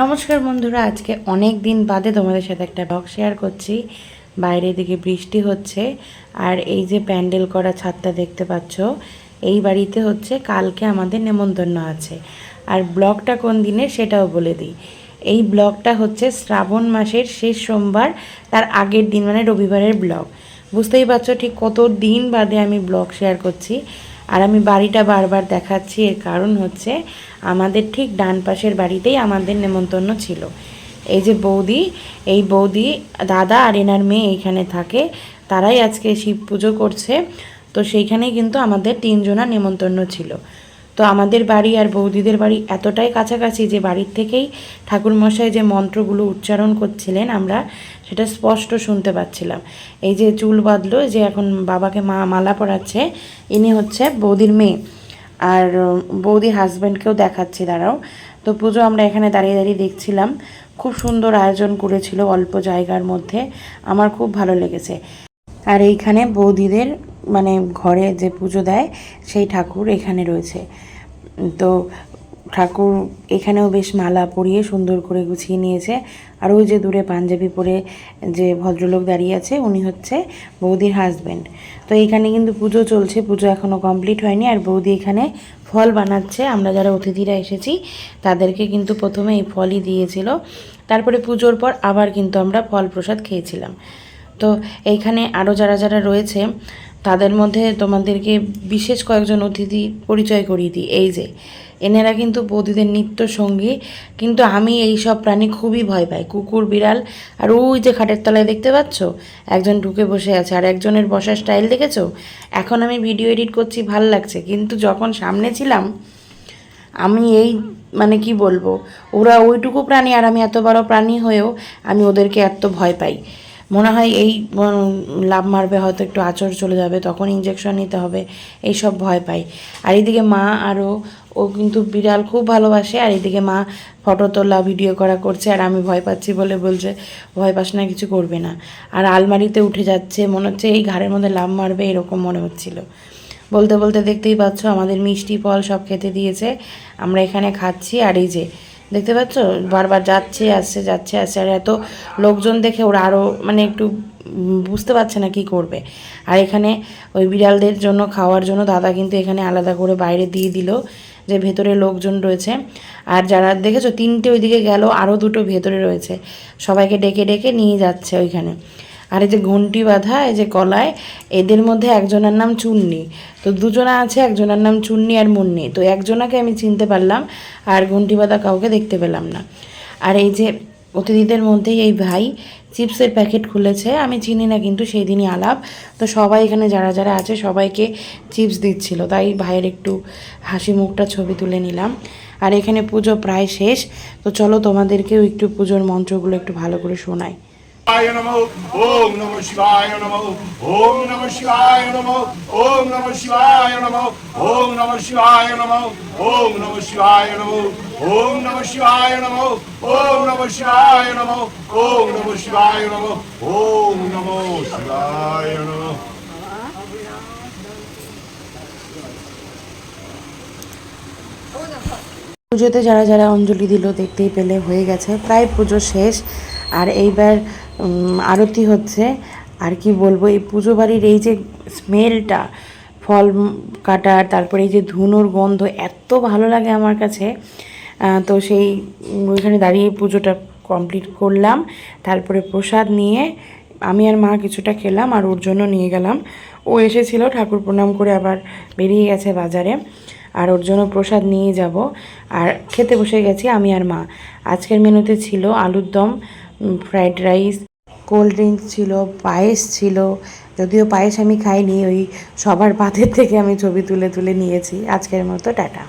নমস্কার বন্ধুরা, আজকে অনেক দিন বাদে তোমাদের সাথে একটা ব্লগ শেয়ার করছি। বাইরে দিকে বৃষ্টি হচ্ছে, আর এই যে প্যান্ডেল করা ছাদটা দেখতে পাচ্ছ, এই বাড়িতে হচ্ছে কালকে আমাদের নেমন্তন্ন আছে। আর ব্লগটা কোন দিনে সেটাও বলে দিই। এই ব্লগটা হচ্ছে শ্রাবণ মাসের শেষ সোমবার, তার আগের দিন মানে রবিবারের ব্লগ বুঝতেই পারছ ঠিক কত দিন বাদে আমি ব্লগ শেয়ার করছি। আর আমি বাড়িটা বারবার দেখাচ্ছি, এর কারণ হচ্ছে আমাদের ঠিক ডান পাশের বাড়িতেই আমাদের নেমন্তন্ন ছিল। এই যে বৌদি, এই বৌদি দাদা আর এনার মেয়ে এইখানে থাকে, তারাই আজকে শিব পুজো করছে। তো সেইখানেই কিন্তু আমাদের তিনজনা নেমন্তন্ন ছিল। তো আমাদের বাড়ি আর বৌদিদের বাড়ি এতটাই কাছাকাছি যে বাড়ির থেকেই ঠাকুরমশাই যে মন্ত্রগুলো উচ্চারণ করছিলেন আমরা সেটা স্পষ্ট শুনতে পাচ্ছিলাম। এই যে চুল বাঁধলো যে এখন বাবাকে মা মালা পরাচ্ছে, ইনি হচ্ছে বৌদির মেয়ে। আর বৌদি হাজব্যান্ডকেও দেখাচ্ছি, দাঁড়াও। তো পুজো আমরা এখানে দাঁড়িয়ে দাঁড়িয়ে দেখছিলাম। খুব সুন্দর আয়োজন করেছিল অল্প জায়গার মধ্যে। আমার খুব ভালো লেগেছে। আর এইখানে বৌদিদের মানে ঘরে যে পুজো দেয়, সেই ঠাকুর এখানে রয়েছে। তো ঠাকুর এখানেও বেশ মালা পরিয়ে সুন্দর করে গুছিয়ে নিয়েছে। আর ওই যে দূরে পাঞ্জাবি পরে যে ভদ্রলোক দাঁড়িয়ে আছে, উনি হচ্ছে বৌদির হাজব্যান্ড তো এখানে কিন্তু পুজো চলছে, পুজো এখনও কমপ্লিট হয়নি। আর বৌদি এখানে ফল বানাচ্ছে। আমরা যারা অতিথিরা এসেছি, তাদেরকে কিন্তু প্রথমে এই ফলই দিয়েছিল। তারপরে পুজোর পর আবার কিন্তু আমরা ফল প্রসাদ খেয়েছিলাম। তো এইখানে আরও যারা যারা রয়েছে তাদের মধ্যে তোমাদেরকে বিশেষ কয়েকজন অতিথি পরিচয় করিয়ে দিই। এই যে, এনারা কিন্তু বৌদিদের নিত্য সঙ্গী, কিন্তু আমি এই সব প্রাণী খুবই ভয় পাই। কুকুর, বিড়াল, আর ওই যে খাটের তলায় দেখতে পাচ্ছ? একজন ঢুকে বসে আছে, আর একজনের বসার স্টাইল দেখেছ? এখন আমি ভিডিও এডিট করছি, ভালো লাগছে। কিন্তু যখন সামনে ছিলাম, আমি এই মানে কি বলব, ওরা ওইটুকু প্রাণী আর আমি এত বড় প্রাণী হয়েও আমি ওদেরকে এত ভয় পাই। মনে হয় এই লাভ মারবে, হয়তো একটু আচর চলে যাবে, তখন ইঞ্জেকশন নিতে হবে এই সব ভয় পাই। আর এইদিকে মা আরও ও কিন্তু বিড়াল খুব ভালোবাসে, আর এইদিকে মা ফটো তোলা ভিডিও করা করছে, আর আমি ভয় পাচ্ছি বলে বলছে, ভয় পাস না, কিছু করবে না। আর আলমারিতে উঠে যাচ্ছে, মনে হচ্ছে এই ঘাড়ের মধ্যে লাভ মারবে, এরকম মনে হচ্ছিল। বলতে বলতে দেখতেই পাচ্ছ, আমাদের মিষ্টি ফল সব খেতে দিয়েছে, আমরা এখানে খাচ্ছি, আর এই যে দেখতে পাচ্ছ? বারবার যাচ্ছে, আসছে যাচ্ছে, আসছে, আর এত লোকজন দেখে ওরা আরও মানে একটু বুঝতে পারছে না কি করবে। আর এখানে ওই বিড়ালদের জন্য, খাওয়ার জন্য দাদা কিন্তু এখানে আলাদা করে বাইরে দিয়ে দিল যে ভেতরে লোকজন রয়েছে। আর যারা দেখেছ, তিনটে ওইদিকে গেল আরও দুটো ভেতরে রয়েছে। সবাইকে ডেকে ডেকে নিয়ে যাচ্ছে ওইখানে। আর এই যে ঘন্টি বাঁধা, এই যে কলায়, এদের মধ্যে একজনের নাম চুন্নি। তো দুজনা আছে, একজনের নাম চুন্নি আর মুন্নি। তো একজনাকে আমি চিনতে পারলাম আর ঘন্টি বাঁধা কাউকে দেখতে পেলাম না। আর এই যে অতিথিদের মধ্যেই এই ভাই চিপসের প্যাকেট খুলেছে, আমি চিনি না কিন্তু সেই দিনই আলাপ। তো সবাই এখানে যারা যারা আছে সবাইকে চিপস দিচ্ছিল, তাই ভাইয়ের একটু হাসি মুখটা ছবি তুলে নিলাম। আর এখানে পুজো প্রায় শেষ, তো চলো তোমাদেরকেও একটু পুজোর মন্ত্রগুলো একটু ভালো করে শোনাই। शिवाय नमः ओम नमः शिवाय नमः ओम नमः शिवाय नमः ओम नमः शिवाय नमः ओम नमः शिवाय नमः ओम नमः शिवाय नमः ओम नमः शिवाय नमः ओम नमः शिवाय नमः ओम नमः शिवाय नमः ओम नमः शिवाय नमः পুজোতে যারা যারা অঞ্জলি দিল দেখতেই পেলে, হয়ে গেছে। প্রায় পুজো শেষ। আর এইবার আরতি হচ্ছে। আর কি বলব, এই পুজো বাড়ির এই যে স্মেলটা, ফল কাটার, তারপরে এই যে ধুনোর গন্ধ, এত ভালো লাগে আমার কাছে। তো সেই ওইখানে দাঁড়িয়ে পুজোটা কমপ্লিট করলাম। তারপরে প্রসাদ নিয়ে আমি আর মা কিছুটা খেলাম আর ওর জন্য নিয়ে গেলাম। ও এসেছিল, ঠাকুর প্রণাম করে আবার বেরিয়ে গেছে বাজারে। আর ওর জন্য প্রসাদ নিয়ে যাব। আর খেতে বসে গেছি আমি আর মা। আজকের মেনুতে ছিল আলুর দম ফ্রাইড রাইস কোল্ড ড্রিঙ্কস ছিল, পায়েস ছিল। যদিও পায়েস আমি খাইনি, ওই সবার পাতের থেকে আমি ছবি তুলে তুলে নিয়েছি। আজকের মতো, টাটা।